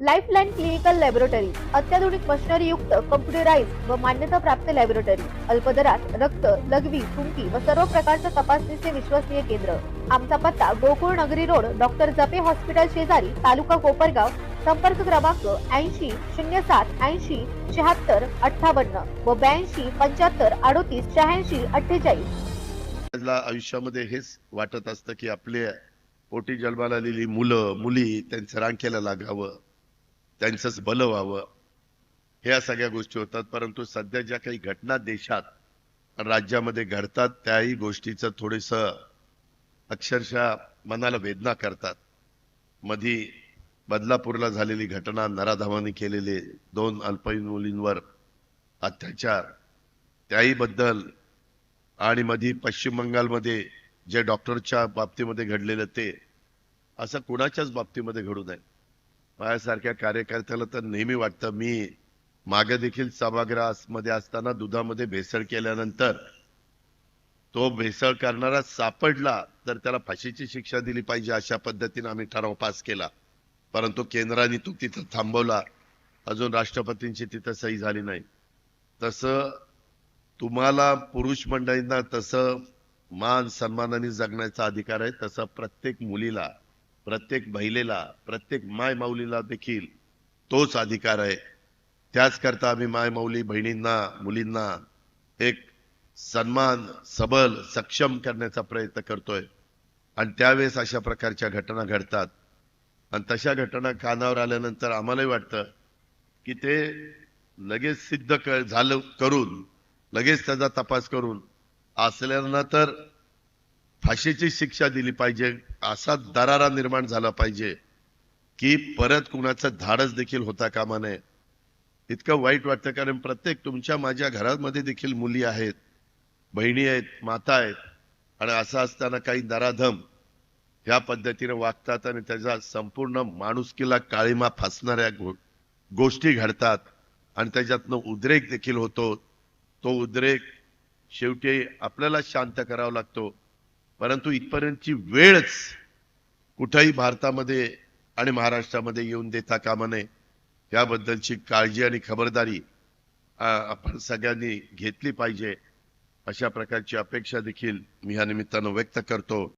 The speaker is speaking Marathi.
लाईफलाईन क्लिनिकल लॅबोरेटरी अत्याधुनिक मशिनरी युक्त कम्प्युटराइज व मान्यता प्राप्त लॅबोरेटरी अल्पदरात रक्त लघवी थुंकी व सर्व प्रकारच्या तपासणीचे विश्वसनीय केंद्र. आमचा पत्ता गोकुळ नगरी रोड डॉक्टर जपे हॉस्पिटल शेजारी तालुका कोपरगाव संपर्क क्रमांक ऐंशी शून्य सात ऐंशी शहात्तर अठ्ठावन्न व ब्याऐंशी पंच्याहत्तर अडोतीस शहाऐंशी अठ्ठेचाळीस. आयुष्यामध्ये हेच वाटत असतं की आपले पोटी जन्माला आलेली मुलं मुली त्यांचं रांकेला लागावं. त्यांचंच बलं व्हावं. ह्या सगळ्या गोष्टी होतात परंतु सध्या ज्या काही घटना देशात राज्यामध्ये घडतात त्याही गोष्टीचं थोडस अक्षरशः मनाला वेदना करतात. मधी बदलापूरला झालेली घटना नराधावाने केलेले दोन अल्पवयीन मुलींवर अत्याचार त्याही बद्दल आणि मधी पश्चिम बंगालमध्ये जे डॉक्टरच्या बाबतीमध्ये घडलेलं ते असं कुणाच्याच बाबतीमध्ये घडू नये. माझ्यासारख्या कार्यकर्त्याला तर नेहमी वाटतं. मी मागे देखील सभागृहामध्ये असताना दुधामध्ये भेसळ केल्यानंतर तो भेसळ करणारा सापडला तर त्याला फाशीची शिक्षा दिली पाहिजे अशा पद्धतीने आम्ही ठराव पास केला. परंतु केंद्राने तो तिथं थांबवला. अजून राष्ट्रपतींची तिथं सही झाली नाही. तसं तुम्हाला पुरुष मंडळींना तसं मान सन्मानाने जगण्याचा अधिकार आहे. तसं प्रत्येक मुलीला प्रत्येक महिलेला प्रत्येक माय माऊलीला देखील तोच अधिकार आहे. त्याचकरता आम्ही माय माऊली बहिणींना मुलींना एक सन्मान सबल सक्षम करण्याचा प्रयत्न करतोय. आणि त्यावेळेस अशा प्रकारच्या घटना घडतात. आणि तशा घटना कानावर आल्यानंतर आम्हालाही वाटतं की ते लगेच सिद्ध क- झालं करून लगेच त्याचा तपास करून असल्यानं तर फाशीची शिक्षा दिली पाहिजे असा दरारा निर्माण झाला पाहिजे की परत कुणाचं धाडस देखील होता कामा नये. इतकं वाईट वाटतं कारण प्रत्येक तुमच्या माझ्या घरामध्ये देखील मुली आहेत बहिणी आहेत माता आहेत आणि असं असताना काही नराधम ह्या पद्धतीने वागतात आणि त्याचा संपूर्ण माणुसकीला काळीमा फासणाऱ्या गो- गोष्टी घडतात आणि त्याच्यातनं उद्रेक देखील होतो. तो उद्रेक शेवटी आपल्याला शांत करावा लागतो. परंतु इथपर्यंतची वेळच कुठंही भारतामध्ये आणि महाराष्ट्रामध्ये येऊन देता कामा नये याबद्दलची काळजी आणि खबरदारी आपण सगळ्यांनी घेतली पाहिजे अशा प्रकारची अपेक्षा देखील मी या निमित्तानं व्यक्त करतो.